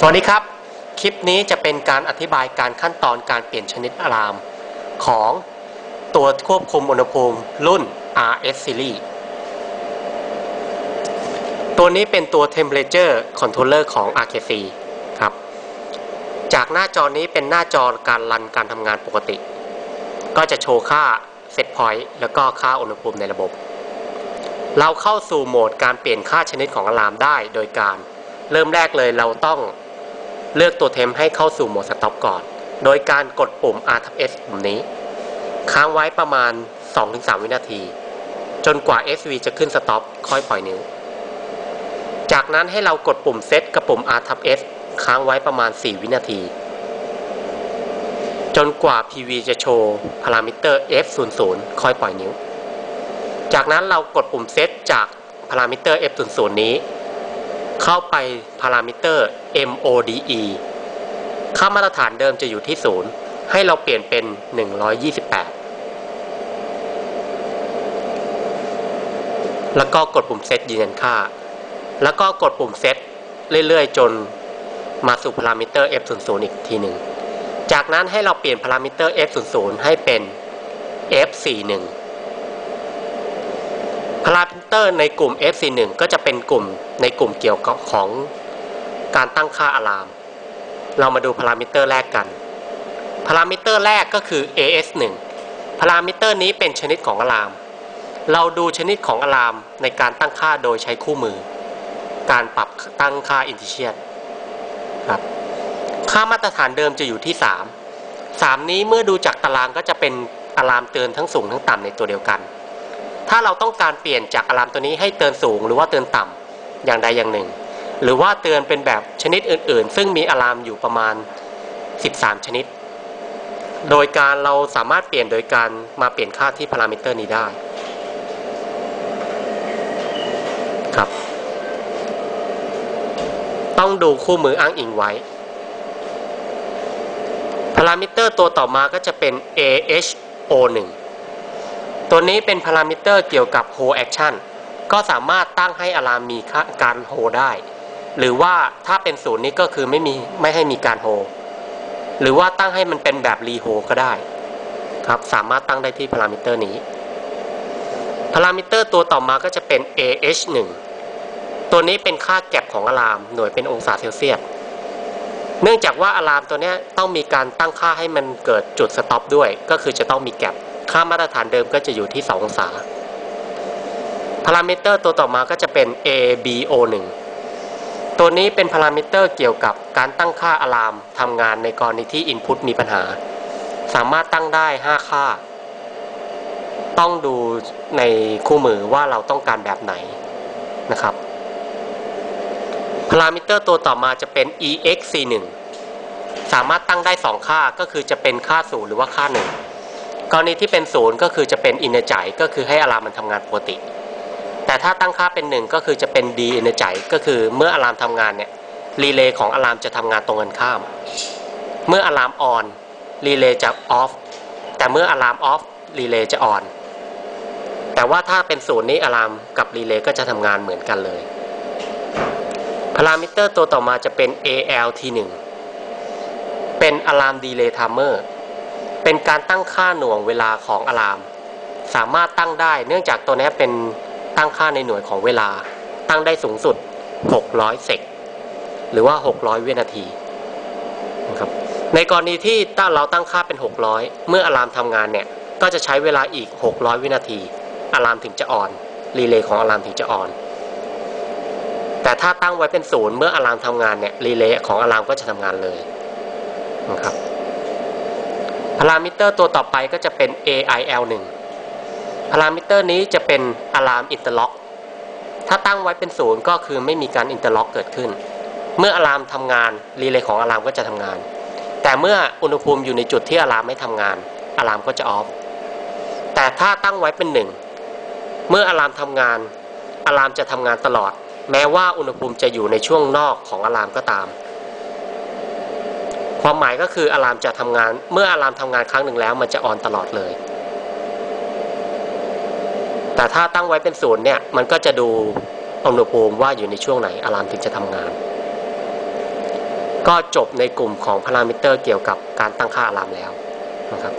สวัสดีครับ คลิปนี้จะเป็นการอธิบายการขั้นตอนการเปลี่ยนชนิดอะลาม ของตัวควบคุมอุณหภูมิรุ่น RS Series ตัวนี้เป็นตัว Temperature Controller ของ RKC ครับ จากหน้าจอนี้เป็นหน้าจอการรันการทำงานปกติ ก็จะโชว์ค่า Set Point แล้วก็ค่าอุณหภูมิในระบบ เราเข้าสู่โหมดการเปลี่ยนค่าชนิดของอะลามได้โดยการเริ่มแรกเลยเราต้อง เลือกตัวเทมให้เข้าสู่โหมดสต็อปก่อน โดยการกดปุ่ม R S ปุ่มนี้ ค้างไว้ประมาณ 2-3 วินาที จนกว่า SV จะขึ้นสต็อปค่อยปล่อยนิ้ว จากนั้นให้เรากดปุ่มเซตกับปุ่ม R S ค้างไว้ประมาณ 4 วินาที จนกว่า PV จะโชว์พารามิเตอร์ F00 ค่อยปล่อยนิ้ว จากนั้นเรากดปุ่มเซตจากพารามิเตอร์ F00 นี้ เข้าไปพารามิเตอร์ MODE ค่ามาตรฐานเดิมจะอยู่ที่ 0 ให้เราเปลี่ยนเป็น 128 แล้วก็กดปุ่มเซตยืนยันค่า แล้วก็กดปุ่มเซตเรื่อยๆ จนมาสู่พารามิเตอร์ F00 อีกทีหนึ่ง จากนั้นให้เราเปลี่ยนพารามิเตอร์ F00 ให้เป็น F41 พารามิเตอร์ในกลุ่ม FC1 ก็จะเป็นกลุ่มในกลุ่มเกี่ยวกับของการตั้งค่าอะลาม เรามาดูพารามิเตอร์แรกกัน พารามิเตอร์แรกก็คือ AS1 พารามิเตอร์นี้เป็นชนิดของอะลาม เราดูชนิดของอะลามในการตั้งค่าโดยใช้คู่มือ การปรับตั้งค่าอินทิเชียนครับ ค่ามาตรฐานเดิมจะอยู่ที่ 3 3 นี้เมื่อดูจากตารางก็จะเป็นอะลามเตือนทั้งสูงทั้งต่ำในตัวเดียวกัน ถ้าเราต้องการเปลี่ยนจากอะลามตัวนี้ให้เตือนสูงหรือว่าเตือนต่ำอย่างใดอย่างหนึ่ง หรือว่าเตือนเป็นแบบชนิดอื่น ๆ ซึ่งมีอะลามอยู่ประมาณ 13 ชนิด โดยการเราสามารถเปลี่ยนโดยการมาเปลี่ยนค่าที่พารามิเตอร์นี้ได้ครับ ต้องดูคู่มืออ้างอิงไว้พารามิเตอร์ตัวต่อมาก็จะเป็น AHO1 ตัวนี้เป็นพารามิเตอร์เกี่ยวกับ hold action ก็สามารถตั้งให้อะลามมีการโฮได้ หรือว่าถ้าเป็นศูนย์นี้ก็คือไม่มีไม่ให้มีการโฮหรือว่าตั้งให้มันเป็นแบบรีโฮก็ได้ ครับสามารถตั้งได้ที่พารามิเตอร์นี้พารามิเตอร์ตัวต่อมาก็จะเป็น AH1 ตัวนี้เป็นค่าแก็บของอะลามหน่วยเป็นองศาเซลเซียสเนื่องจากว่าอะลามตัวนี้ต้องมีการตั้งค่าให้มันเกิดจุดสต็อปด้วย ก็คือจะต้องมีแก็บ ค่ามาตรฐานเดิมก็จะอยู่ที่ 2 องศา พารามิเตอร์ตัวต่อมาก็จะเป็น ABO1 ตัวนี้เป็นพารามิเตอร์เกี่ยวกับการตั้งค่าอะลามทำงานในกรณีที่ Input มีปัญหา สามารถตั้งได้ 5 ค่า ต้องดูในคู่มือว่าเราต้องการแบบไหนนะครับพารามิเตอร์ตัวต่อมาจะเป็น EXC1 สามารถตั้งได้ 2 ค่าก็คือจะเป็นค่า 0 หรือว่าค่า 1 กรณีที่เป็นศูนย์ก็คือจะเป็นอินเนอร์ใจก็คือให้อะลามมันทำงานปกติ แต่ถ้าตั้งค่าเป็นหนึ่งก็คือจะเป็นดีอินเนอร์ใจก็คือเมื่ออะลามทำงานเนี่ยรีเลย์ของอะลามจะทำงานตรงกันข้าม เมื่ออะลามออนรีเลย์จะออฟแต่เมื่ออะลามออฟรีเลย์จะออนแต่ว่าถ้าเป็นศูนย์นี้อะลามกับรีเลย์ก็จะทำงานเหมือนกันเลยพารามิเตอร์ตัวต่อมาจะเป็น ALT1 เป็นอะลามดีเลย์ไทม์เมอร์ เป็นการตั้งค่าหน่วงเวลาของอะลาม สามารถตั้งได้ เนื่องจากตัวนี้เป็นตั้งค่าในหน่วยของเวลา ตั้งได้สูงสุด 600 เซกหรือว่า 600 วินาทีนะครับในกรณีที่ถ้าเราตั้งค่าเป็น 600 เมื่ออะลามทำงานเนี่ย ก็จะใช้เวลาอีก 600 วินาทีอะลามถึงจะอ่อน รีเลย์ของอะลามถึงจะอ่อน แต่ถ้าตั้งไว้เป็นศูนย์เมื่ออะลามทำงานเนี่ย รีเลย์ของอะลามก็จะทำงานเลยนะครับ พารามิเตอร์ตัวต่อไปก็จะเป็น AIL1 พารามิเตอร์นี้จะเป็นอะลามอินเตอร์ล็อก ถ้าตั้งไว้เป็นศูนย์ก็คือไม่มีการอินเตอร์ล็อกเกิดขึ้น เมื่ออะลามทำงานรีเลย์ของอะลามก็จะทำงาน แต่เมื่ออุณหภูมิอยู่ในจุดที่อะลามไม่ทำงานอะลามก็จะออฟ แต่ถ้าตั้งไว้เป็นหนึ่งเมื่ออะลามทำงานอะลามจะทำงานตลอด แม้ว่าอุณหภูมิจะอยู่ในช่วงนอกของอะลามก็ตาม ความหมายก็คืออะลามจะทำงาน เมื่ออะลามทำงานครั้งหนึ่งแล้ว มันจะออนตลอดเลย แต่ถ้าตั้งไว้เป็นศูนย์เนี่ย มันก็จะดูอุณหภูมิว่าอยู่ในช่วงไหนอะลามถึงจะทำงาน ก็จบในกลุ่มของพารามิเตอร์เกี่ยวกับการตั้งค่าอะลามแล้วนะครับ